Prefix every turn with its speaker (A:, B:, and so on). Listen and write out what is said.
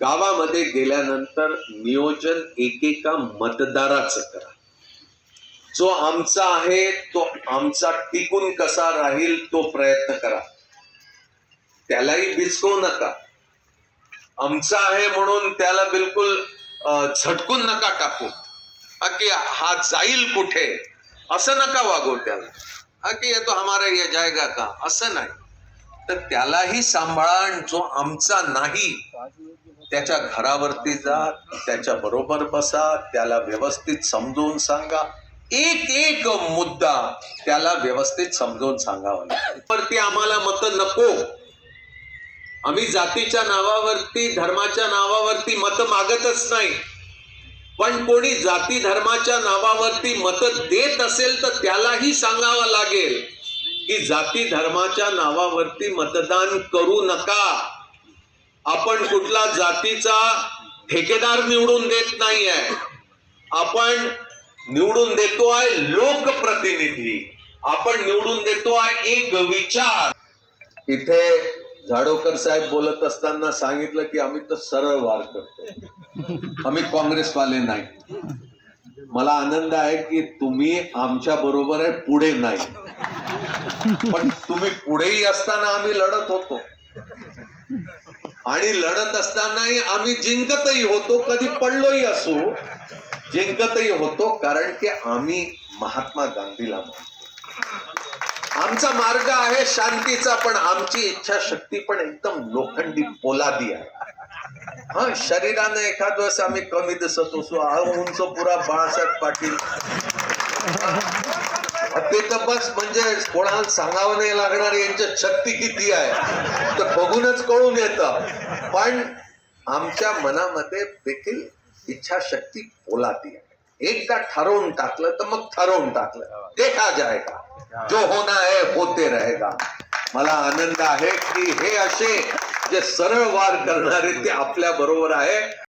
A: गावामध्ये गेल्यानंतर नियोजन एकेका मतदाराचं करा. जो आमचा आहे तो आमचा टिकून कसा राहील तो प्रयत्न करा. त्यालाही बिचकवू नका. आमचा आहे म्हणून त्याला बिलकुल झटकून नका टाकू. हा की हा जाईल कुठे असं नका वागू त्याला. हा की ये हमारा ये जायगा का असं नाही. तर त्यालाही सांभाळा जो आमचा नाही त्याच्या घरावरती जा त्याच्या बरोबर बसा त्याला व्यवस्थित समजून सांगा. एक एक मुद्दा त्याला व्यवस्थित समजून सांगावा लागेल. आम्हाला मत नको. आम्ही जातीच्या नावावरती धर्माच्या नावावरती मत मागतच नाही. पण कोणी जाती धर्माच्या नावावरती मत देत असेल तर त्यालाही सांगावं लागेल की जाती धर्माच्या नावावरती मतदान करू नका. आपण कुठला जातीचा ठेकेदार निवडून देत नाहीये. आपण निवडून देतो आहे लोकप्रतिनिधी. आपण निवडून देतो आहे एक विचार. इथे झाडोकर साहेब बोलत असताना सांगितलं की आम्ही तर सरळ वार करतो आम्ही काँग्रेसवाले नाही. मला आनंद आहे की तुम्ही आमच्या बरोबर आहे पुढे नाही. पण तुम्ही पुढेही असताना आम्ही लढत होतो. आणि लढत असतानाही आम्ही जिंकतही होतो कधी पडलोही असो जिंकतही होतो कारण की आम्ही महात्मा गांधीला मानतो. आमचा मार्ग आहे शांतीचा पण आमची इच्छाशक्ती पण एकदम लोखंडी पोलादी आहे. हा शरीरानं एखाद वेळेस आम्ही कमी दिसत असू हा उंच पुरा बाळासाहेब पाटील. ते तर बस म्हणजे कोणाला सांगावं नाही लागणार यांच्या शक्ती किती आहे तर बघूनच कळून येतं. पण आमच्या मनामध्ये देखील इच्छाशक्ती पोलादी आहे. एकदा ठरवून टाकलं तर मग ठरवून टाकलं. देखा का जो होना है होते रहेगा. मला आनंद आहे की हे असे जे सरळ वार करणारे ते आपल्या बरोबर आहे.